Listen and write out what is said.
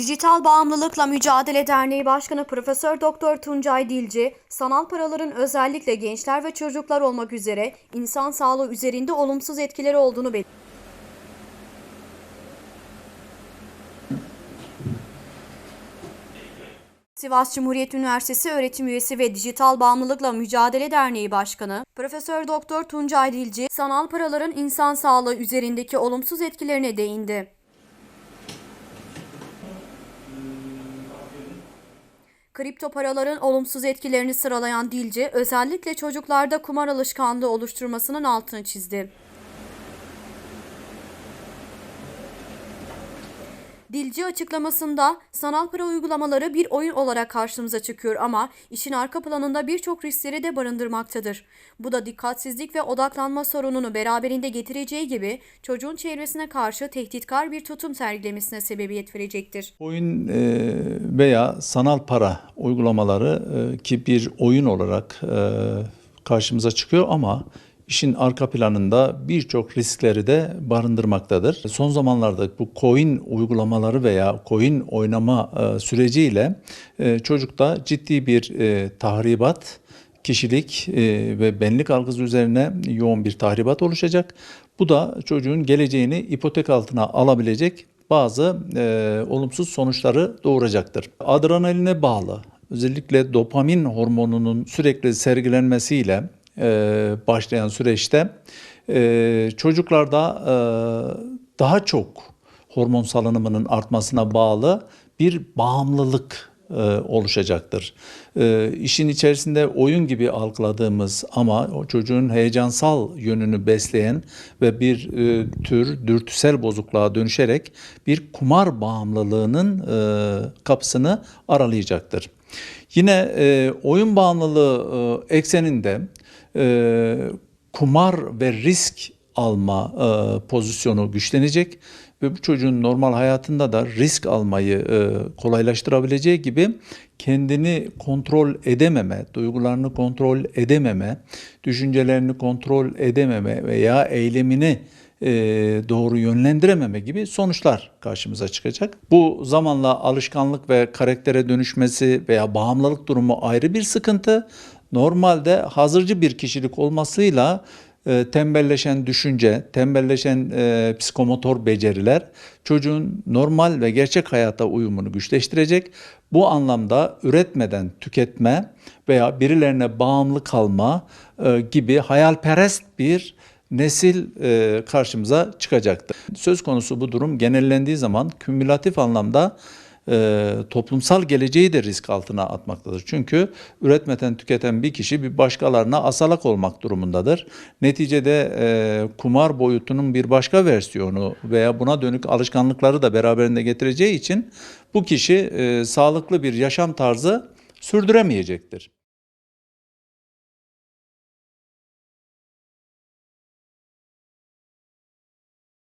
Dijital Bağımlılıkla Mücadele Derneği Başkanı Profesör Doktor Tuncay Dilci, sanal paraların özellikle gençler ve çocuklar olmak üzere insan sağlığı üzerinde olumsuz etkileri olduğunu belirtti. Sivas Cumhuriyet Üniversitesi öğretim üyesi ve Dijital Bağımlılıkla Mücadele Derneği Başkanı Profesör Doktor Tuncay Dilci, sanal paraların insan sağlığı üzerindeki olumsuz etkilerine değindi. Kripto paraların olumsuz etkilerini sıralayan Dilci, özellikle çocuklarda kumar alışkanlığı oluşturmasının altını çizdi. Dilci açıklamasında sanal para uygulamaları bir oyun olarak karşımıza çıkıyor ama işin arka planında birçok riskleri de barındırmaktadır. Bu da dikkatsizlik ve odaklanma sorununu beraberinde getireceği gibi çocuğun çevresine karşı tehditkar bir tutum sergilemesine sebebiyet verecektir. Oyun e, veya sanal para uygulamaları e, ki bir oyun olarak e, karşımıza çıkıyor ama işin arka planında birçok riskleri de barındırmaktadır. Son zamanlarda bu coin uygulamaları veya coin oynama e, süreciyle e, çocukta ciddi bir e, tahribat, kişilik ve benlik algısı üzerine yoğun bir tahribat oluşacak. Bu da çocuğun geleceğini ipotek altına alabilecek bazı e, olumsuz sonuçları doğuracaktır. Adrenaline bağlı, özellikle dopamin hormonunun sürekli sergilenmesiyle başlayan süreçte e, çocuklarda e, daha çok hormon salınımının artmasına bağlı bir bağımlılık e, oluşacaktır. E, işin içerisinde oyun gibi algıladığımız ama o çocuğun heyecansal yönünü besleyen ve bir e, tür dürtüsel bozukluğa dönüşerek bir kumar bağımlılığının e, kapısını aralayacaktır. Yine e, oyun bağımlılığı e, ekseninde e, kumar ve risk alma e, pozisyonu güçlenecek ve bu çocuğun normal hayatında da risk almayı e, kolaylaştırabileceği gibi kendini kontrol edememe, duygularını kontrol edememe, düşüncelerini kontrol edememe veya eylemini e, doğru yönlendirememe gibi sonuçlar karşımıza çıkacak. Bu zamanla alışkanlık ve karaktere dönüşmesi veya bağımlılık durumu ayrı bir sıkıntı. Normalde hazırcı bir kişilik olmasıyla e, tembelleşen düşünce, tembelleşen e, psikomotor beceriler çocuğun normal ve gerçek hayata uyumunu güçleştirecek. Bu anlamda üretmeden tüketme veya birilerine bağımlı kalma e, gibi hayalperest bir nesil e, karşımıza çıkacaktır. Söz konusu bu durum genellendiği zaman kümülatif anlamda e, toplumsal geleceği de risk altına atmaktadır. Çünkü üretmeden tüketen bir kişi bir başkalarına asalak olmak durumundadır. Neticede e, kumar boyutunun bir başka versiyonu veya buna dönük alışkanlıkları da beraberinde getireceği için bu kişi e, sağlıklı bir yaşam tarzı sürdüremeyecektir.